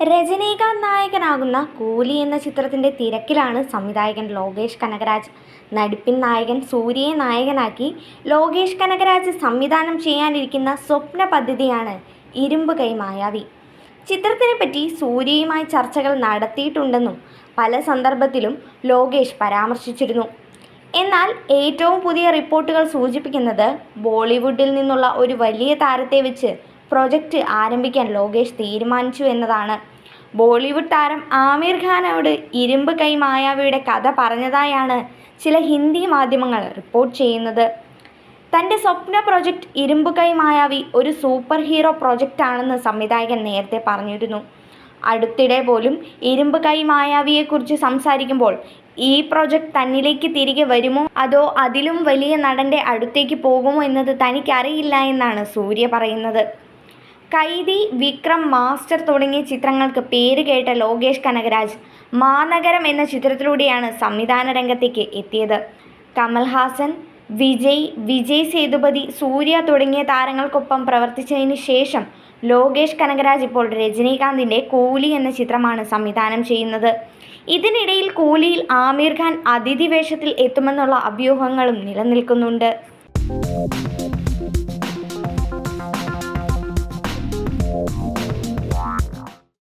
രജനീകാന്ത് നായകനാകുന്ന കൂലി എന്ന ചിത്രത്തിന്റെ തിരക്കിലാണ് സംവിധായകൻ ലോകേഷ് കനകരാജ്. നടിപ്പിൻ നായകൻ സൂര്യയെ നായകനാക്കി ലോകേഷ് കനകരാജ് സംവിധാനം ചെയ്യാനിരിക്കുന്ന സ്വപ്ന പദ്ധതിയാണ് ഇരുമ്പ് കൈ മായാവി. ചിത്രത്തിനെപ്പറ്റി സൂര്യയുമായി ചർച്ചകൾ നടത്തിയിട്ടുണ്ടെന്നും പല സന്ദർഭത്തിലും ലോകേഷ് പരാമർശിച്ചിരുന്നു. എന്നാൽ ഏറ്റവും പുതിയ റിപ്പോർട്ടുകൾ സൂചിപ്പിക്കുന്നത് ബോളിവുഡിൽ നിന്നുള്ള ഒരു വലിയ താരത്തെ വെച്ച് പ്രൊജക്റ്റ് ആരംഭിക്കാൻ ലോകേഷ് തീരുമാനിച്ചു എന്നതാണ്. ബോളിവുഡ് താരം ആമിർ ഖാനോട് ഇരുമ്പ് കൈ മായാവിയുടെ കഥ പറഞ്ഞതായാണ് ചില ഹിന്ദി മാധ്യമങ്ങൾ റിപ്പോർട്ട് ചെയ്യുന്നത്. തന്റെ സ്വപ്ന പ്രൊജക്റ്റ് ഇരുമ്പ് കൈ മായാവി ഒരു സൂപ്പർ ഹീറോ പ്രൊജക്റ്റാണെന്ന് സംവിധായകൻ നേരത്തെ പറഞ്ഞിരുന്നു. അടുത്തിടെ പോലും ഇരുമ്പ് കൈ മായാവിയെക്കുറിച്ച് സംസാരിക്കുമ്പോൾ ഈ പ്രൊജക്റ്റ് തന്നിലേക്ക് തിരികെ വരുമോ? അതോ അതിലും വലിയ നടന്റെ അടുത്തേക്ക് പോകുമോ എന്നത് തനിക്കറിയില്ല എന്നാണ് സൂര്യ പറയുന്നത്. കൈതി വിക്രം മാസ്റ്റർ തുടങ്ങിയ ചിത്രങ്ങൾക്ക് പേര് കേട്ട ലോകേഷ് കനകരാജ് മാനഗരം എന്ന ചിത്രത്തിലൂടെയാണ് സംവിധാന രംഗത്തേക്ക് എത്തിയത്. കമൽഹാസൻ വിജയ് വിജയ് സേതുപതി സൂര്യ തുടങ്ങിയ താരങ്ങൾക്കൊപ്പം പ്രവർത്തിച്ചതിന് ശേഷം ലോകേഷ് കനകരാജ് ഇപ്പോൾ രജനീകാന്തിന്റെ കൂലി എന്ന ചിത്രമാണ് സംവിധാനം ചെയ്യുന്നത്. ഇതിനിടയിൽ കൂലിയിൽ ആമീർ ഖാൻ അതിഥി വേഷത്തിൽ എത്തുമെന്നുള്ള അഭ്യൂഹങ്ങളും നിലനിൽക്കുന്നുണ്ട്.